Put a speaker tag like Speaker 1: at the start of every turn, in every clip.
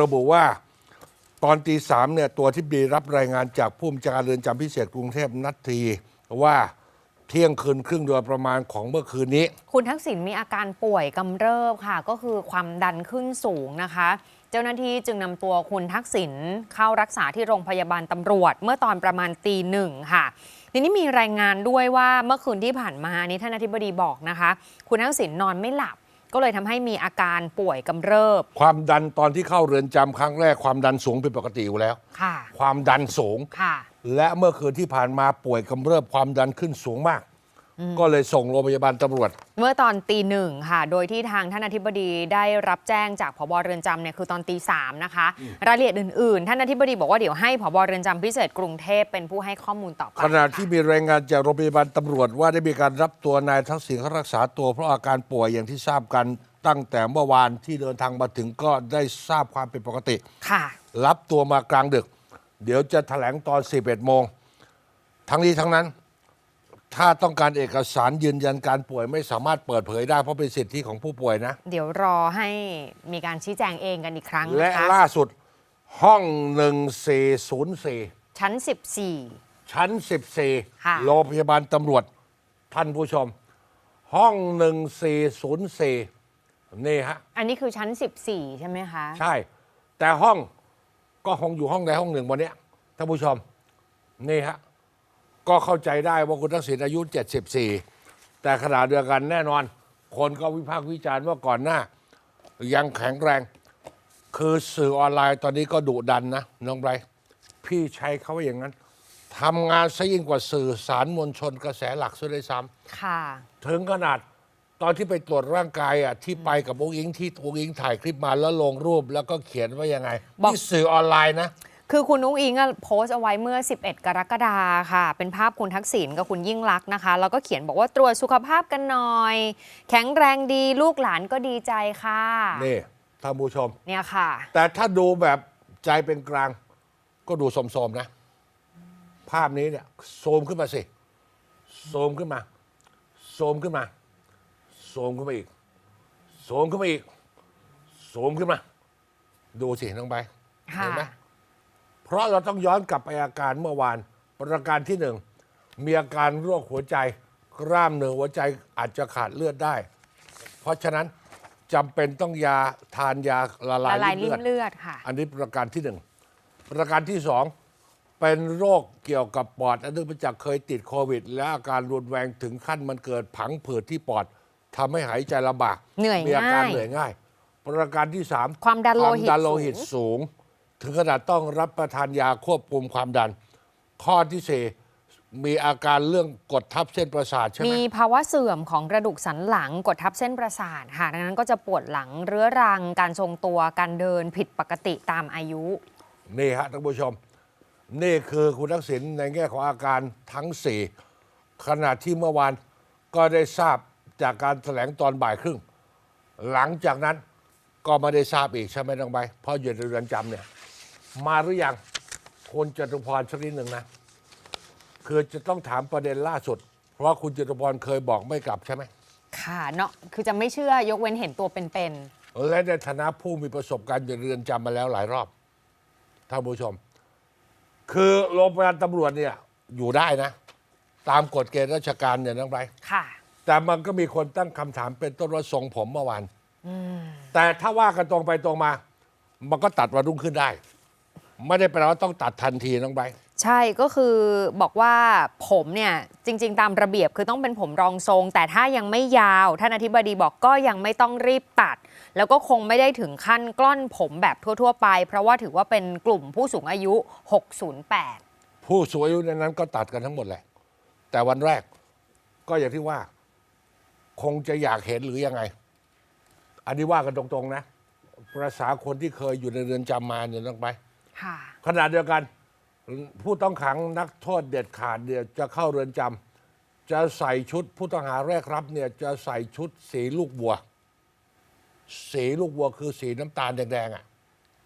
Speaker 1: ระบุว่าตอนตีสามเนี่ยตัวที่ดีรับรายงานจากผู้บัญชาการเรือนจำพิเศษกรุงเทพนัดทีว่าเที่ยงคืนครึ่งโดยประมาณของเมื่อคืนนี้
Speaker 2: คุณทักษิณมีอาการป่วยกำเริบค่ะ ก็คือความดันขึ้นสูงนะคะ เจ้าหน้าที่จึงนำตัวคุณทักษิณเข้ารักษาที่โรงพยาบาลตำรวจ เมื่อตอนประมาณตีหนึ่งค่ะทีนี้มีรายงานด้วยว่าเมื่อคืนที่ผ่านมานนี้ท่านอธิบดีบอกนะคะ คุณทักษิณนอนไม่หลับ ก็เลยทำให้มีอาการป่วยกำเริบ
Speaker 1: ความดันตอนที่เข้าเรือนจำครั้งแรกความดันสูงเป็นปกติอยู่แล้ว
Speaker 2: ค่ะ
Speaker 1: ความดันสูง
Speaker 2: ค่ะ
Speaker 1: และเมื่อคืนที่ผ่านมาป่วยกำเริบความดันขึ้นสูงมาก ก็เลยส่งโรงพยาบาลตำรวจ
Speaker 2: เมื่อตอนตีหนึ่งค่ะ โดยที่ทางท่านอธิบดีได้รับแจ้งจากผบเรือนจำเนี่ยคือตอนตีสามนะคะ รายละเอียดอื่นๆ ท่านอธิบดีบอกว่าเดี๋ยวให้ผบเรือนจำพิเศษกรุงเทพเป็นผู้ให้ข้อมูลต่อไป
Speaker 1: ขณะที่มีรายงานจากโรงพยาบาลตำรวจว่าได้มีการรับตัวนายทักษิณเข้ารักษาตัวเพราะอาการป่วยอย่างที่ทราบกันตั้งแต่เมื่อวานที่เดินทางมาถึงก็ได้ทราบความเป็นปกติ
Speaker 2: ค่ะ
Speaker 1: รับตัวมากลางดึก เดี๋ยวจะแถลงตอน 11โมงทั้งนี้ทั้งนั้น ถ้าต้องการเอกสารยืนยันการป่วยไม่สามารถเปิดเผยได้เพราะเป็นสิทธิของผู้ป่วยนะ
Speaker 2: เดี๋ยวรอให้มีการชี้แจงเองกันอีกครั้ง
Speaker 1: และ
Speaker 2: นะคะ
Speaker 1: ล่าสุดห้อง 1404
Speaker 2: ชั้น 14
Speaker 1: ชั้น
Speaker 2: ค่ะ
Speaker 1: 14 โรงพยาบาลตำรวจท่านผู้ชม ห้อง 1404 นี่ฮะ
Speaker 2: อันนี้คือชั้น 14 ใช่ไหมคะ
Speaker 1: ใช่ แต่ห้องก็คงอยู่ห้องใดห้องหนึ่งวันเนี้ยท่านผู้ชม นี่ฮะ ก็เข้าใจได้ว่าคุณทักษิณอายุ 74 แต่ขณะเดียวกันแน่นอน คนก็วิพากษ์วิจารณ์ว่าก่อนหน้า ยังแข็งแรง คือสื่อออนไลน์ตอนนี้ก็ดุดันนะน้องไบรท์พี่ใช้เขาว่าอย่างนั้นทำงานซะยิ่งกว่าสื่อสารมวลชนกระแสหลักซะด้วยซ้ำ
Speaker 2: ค่ะ
Speaker 1: ถึงขนาดตอนที่ไปตรวจร่างกายอะที่ไปกับองค์อิงที่องค์อิงถ่ายคลิปมาแล้วลงรูปแล้วก็เขียนว่ายังไง
Speaker 2: บอก
Speaker 1: ที่สื่อออนไลน์นะ
Speaker 2: คือคุณนุ้งอิงอะโพสต์เอาไว้เมื่อ 11 กรกฎาค่ะ เป็นภาพคุณทักษิณกับคุณยิ่งลักษณ์นะคะ แล้วก็เขียนบอกว่าตรวจสุขภาพกันหน่อย แข็งแรงดีลูกหลานก็ดีใจค่ะ
Speaker 1: นี่ท่านผู้ชม
Speaker 2: เนี่ยค่ะ
Speaker 1: แต่ถ้าดูแบบใจเป็นกลาง ก็ดูสมๆนะ ภาพนี้เนี่ยโซมขึ้นมาสิโซมขึ้นมาโซมขึ้นมาโซมขึ้นมาอีกโซมขึ้นมาอีกโซมขึ้นมา ดูสิน้องใบ
Speaker 2: ค่ะ
Speaker 1: เห็นไหมเพ ราะเราต้องย้อนกลับไปอาการเมื่อวาน ประการที่หนึ่งมีอาการโรคหัวใจกล้ามเนื้อหัวใจอาจจะขาดเลือดได้ เพราะฉะนั้นจำเป็นต้องยาทานยาละลาย
Speaker 2: ละลาย
Speaker 1: ริ่
Speaker 2: ริ่
Speaker 1: ม
Speaker 2: ม
Speaker 1: เลือด
Speaker 2: เลือดค่ะ
Speaker 1: อันนี้ประการที่หนึ่งประการที่สองเป็นโรคเกี่ยวกับปอดอันเนื่องมาจากเคยติดโควิด และอาการรุนแรงถึงขั้นมันเกิดผังผืดที่ปอดทำให้หายใจลำบาก
Speaker 2: เหนื่อย
Speaker 1: มีอาการ
Speaker 2: ง่าย
Speaker 1: เหนื่อยง่าย ประการที่สาม
Speaker 2: ความดันโลหิต
Speaker 1: ความดันโลหิต
Speaker 2: สูง
Speaker 1: สูง ถึงขนาดต้องรับประทานยาควบคุมความดัน ข้อที่สี่มีอาการเรื่องกดทับเส้นประสาทใช่ไหม
Speaker 2: มีภาวะเสื่อมของกระดูกสันหลังกดทับเส้นประสาทค่ะดังนั้นก็จะปวดหลังเรื้อรัง การทรงตัวการเดินผิดปกติตามอายุ
Speaker 1: นี่ฮะท่านผู้ชม นี่คือคุณทักษิณในแง่ของอาการทั้งสี่ขณะที่เมื่อวานก็ได้ทราบจากการแถลงตอนบ่ายครึ่ง หลังจากนั้นก็ไม่ได้ทราบอีกใช่ไหมน้องใบเพราะอยู่ในเรือนจำเนี่ย มาหรือยังคุณจตุพรสักนิดหนึ่งนะ คือจะต้องถามประเด็นล่าสุด เพราะคุณจตุพรเคยบอกไม่กลับใช่ไหม
Speaker 2: ค่ะเนาะคือจะไม่เชื่อยกเว้นเห็นตัวเป็น
Speaker 1: และในฐานะผู้มีประสบการณ์อยู่ในเรือนจำมาแล้วหลายรอบท่านผู้ชม คือโรงพยาบาลตำรวจเนี่ยอยู่ได้นะ ตามกฎเกณฑ์ราชการเนี่ยน้องไบรท์
Speaker 2: ๆค่ะ
Speaker 1: แต่มันก็มีคนตั้งคำถามเป็นต้นว่าทรงผมเมื่อวานแต่ถ้าว่ากันตรงไปตรงมา มันก็ตัดวันรุ่งขึ้นได้ ไม่ได้แปลว่าต้องตัดทันทีน้องไบรท์
Speaker 2: ใช่ก็คือบอกว่าผมเนี่ยจริง ๆ ตามระเบียบคือต้องเป็นผมรองทรง แต่ถ้ายังไม่ยาวท่านอธิบดีบอกก็ยังไม่ต้องรีบตัด แล้วก็คงไม่ได้ถึงขั้นกล้อนผมแบบทั่ว ๆ ไป เพราะว่าถือว่าเป็นกลุ่มผู้สูงอายุ 608
Speaker 1: ผู้สูงอายุในนั้นก็ตัดกันทั้งหมดแหละ แต่วันแรกก็อย่างที่ว่า คงจะอยากเห็นหรือยังไง อันนี้ว่ากันตรงๆนะภาษาคนที่เคยอยู่ในเรือนจำมาเนี่ยต้องไป
Speaker 2: ค่ะ
Speaker 1: ขณะเดียวกัน ผู้ต้องขังนักโทษเด็ดขาดเนี่ยจะเข้าเรือนจำจะใส่ชุดผู้ต้องหาแรกรับเนี่ยจะใส่ชุดสีลูกวัว สีลูกวัวคือสีน้ำตาลแดงๆอะ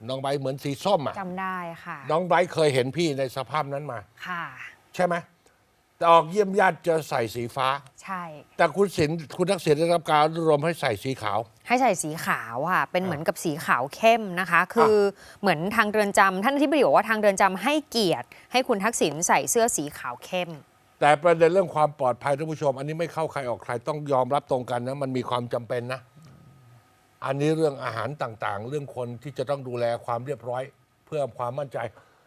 Speaker 1: น้องไบร์ทเหมือนสีส้มอะ
Speaker 2: จำได้ค่ะ
Speaker 1: น้องไบร์ทเคยเห็นพี่ในสภาพนั้นมา
Speaker 2: ค่ะ
Speaker 1: ใช่ไหม แต่ออกเยี่ยมญาติจะใส่สีฟ้า
Speaker 2: ใช่
Speaker 1: แต่คุณสินคุณทักษิณได้รับการอนุโลมให้ใส่สีขาว
Speaker 2: ให้ใส่สีขาวค่ะ เป็นเหมือนกับสีขาวเข้มนะคะ คือเหมือนทางเรือนจำท่านอธิบดีบอกว่าทางเรือนจำให้เกียรติ ให้คุณทักษิณใส่เสื้อสีขาวเข้ม
Speaker 1: แต่ประเด็นเรื่องความปลอดภัยท่านผู้ชม อันนี้ไม่เข้าใครออกใครต้องยอมรับตรงกันนะ มันมีความจำเป็นนะ อันนี้เรื่องอาหารต่างๆ เรื่องคนที่จะต้องดูแลความเรียบร้อย เพื่อความมั่นใจ